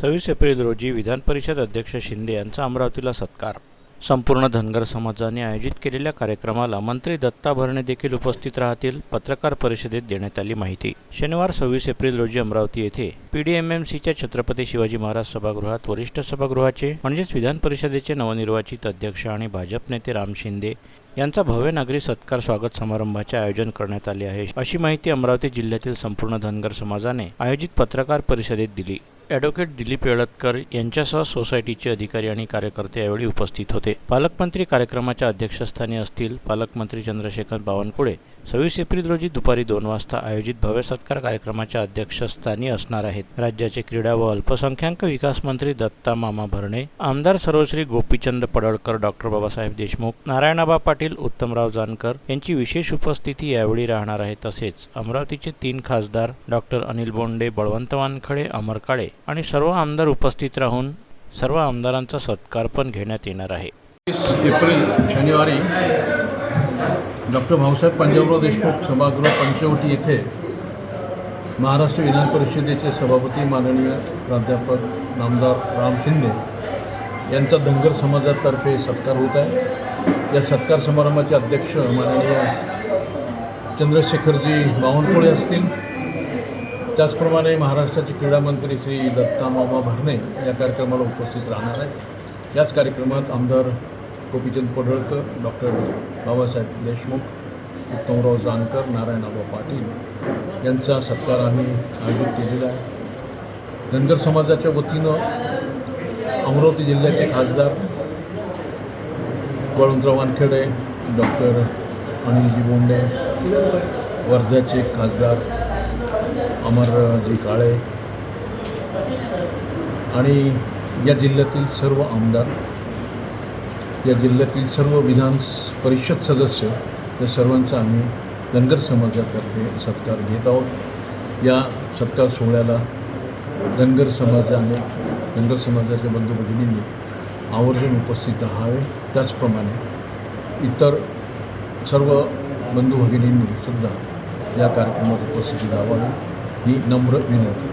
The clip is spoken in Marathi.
सव्वीस एप्रिल रोजी विधान परिषद अध्यक्ष शिंदे यांचा अमरावतीला सत्कार. संपूर्ण धनगर समाजाने आयोजित केलेल्या कार्यक्रमाला मंत्री दत्ता भरणे देखील उपस्थित राहतील पत्रकार परिषदेत देण्यात आली माहिती. शनिवार सव्वीस एप्रिल रोजी अमरावती येथे पीडीएमएमसीच्या छत्रपती शिवाजी महाराज सभागृहात वरिष्ठ सभागृहाचे म्हणजेच विधान परिषदेचे नवनिर्वाचित अध्यक्ष आणि भाजप नेते राम शिंदे यांचा भव्य नागरी सत्कार स्वागत समारंभाचे आयोजन करण्यात आले आहे. अशी माहिती अमरावती जिल्ह्यातील संपूर्ण धनगर समाजाने आयोजित पत्रकार परिषदेत दिली. ॲडव्होकेट दिलीप येळतकर यांच्यासह सोसायटीचे अधिकारी आणि कार्यकर्ते यावेळी उपस्थित होते. पालकमंत्री कार्यक्रमाच्या अध्यक्षस्थानी असतील पालकमंत्री चंद्रशेखर बावनकुळे. सव्वीस एप्रिल रोजी दुपारी दोन वाजता आयोजित भव्य सत्कार कार्यक्रमाच्या अध्यक्षस्थानी असणार आहेत. राज्याचे क्रीडा व अल्पसंख्याक विकास मंत्री दत्ता मामा भरणे आमदार सर्वश्री गोपीचंद पडळकर डॉक्टर बाबासाहेब देशमुख नारायणाबा पाटील उत्तमराव जानकर यांची विशेष उपस्थिती यावेळी राहणार आहे तसेच अमरावतीचे तीन खासदार डॉक्टर अनिल बोंडे बळवंत वानखडे अमर काळे आणि सर्व आमदार उपस्थित राहून सर्व आमदारांचा सत्कार पण घेण्यात येणार आहे. वीस एप्रिल शनिवारी डॉक्टर भाऊसाहेब पंजाबराव देशमुख सभागृह पंचवटी येथे महाराष्ट्र विधान परिषदेचे सभापती माननीय प्राध्यापक नामदार राम शिंदे यांचा धनगर समाजातर्फे सत्कार होत आहे. या सत्कार समारंभाचे अध्यक्ष माननीय चंद्रशेखरजी बावनकुळे असतील. त्याचप्रमाणे महाराष्ट्राचे क्रीडा मंत्री श्री दत्ता मामा भरणे या कार्यक्रमाला उपस्थित राहणार आहे याच कार्यक्रमात आमदार गोपीचंद पडळकर डॉक्टर बाबासाहेब देशमुख उत्तमराव जानकर नारायणआबा पाटील यांचा सत्कार आम्ही आयोजित केलेला आहे. धनगर समाजाच्या वतीनं अमरावती जिल्ह्याचे खासदार बळवंतराव वानखेडे डॉक्टर अनिलजी बोंडे वर्ध्याचे खासदार अमरजी काळे आणि या जिल्ह्यातील सर्व आमदार या जिल्ह्यातील सर्व विधान परिषद सदस्य या सर्वांचा आम्ही धनगर समाजातर्फे सत्कार घेत आहोत. या सत्कार सोहळ्याला धनगर समाजाने धनगर समाजाच्या बंधू भगिनींनी आवर्जून उपस्थित राहावे. त्याचप्रमाणे इतर सर्व बंधू भगिनींनी सुद्धा या कार्यक्रमात उपस्थिती लावावी ഈ നമ്പർ വിനിയോഗിക്കും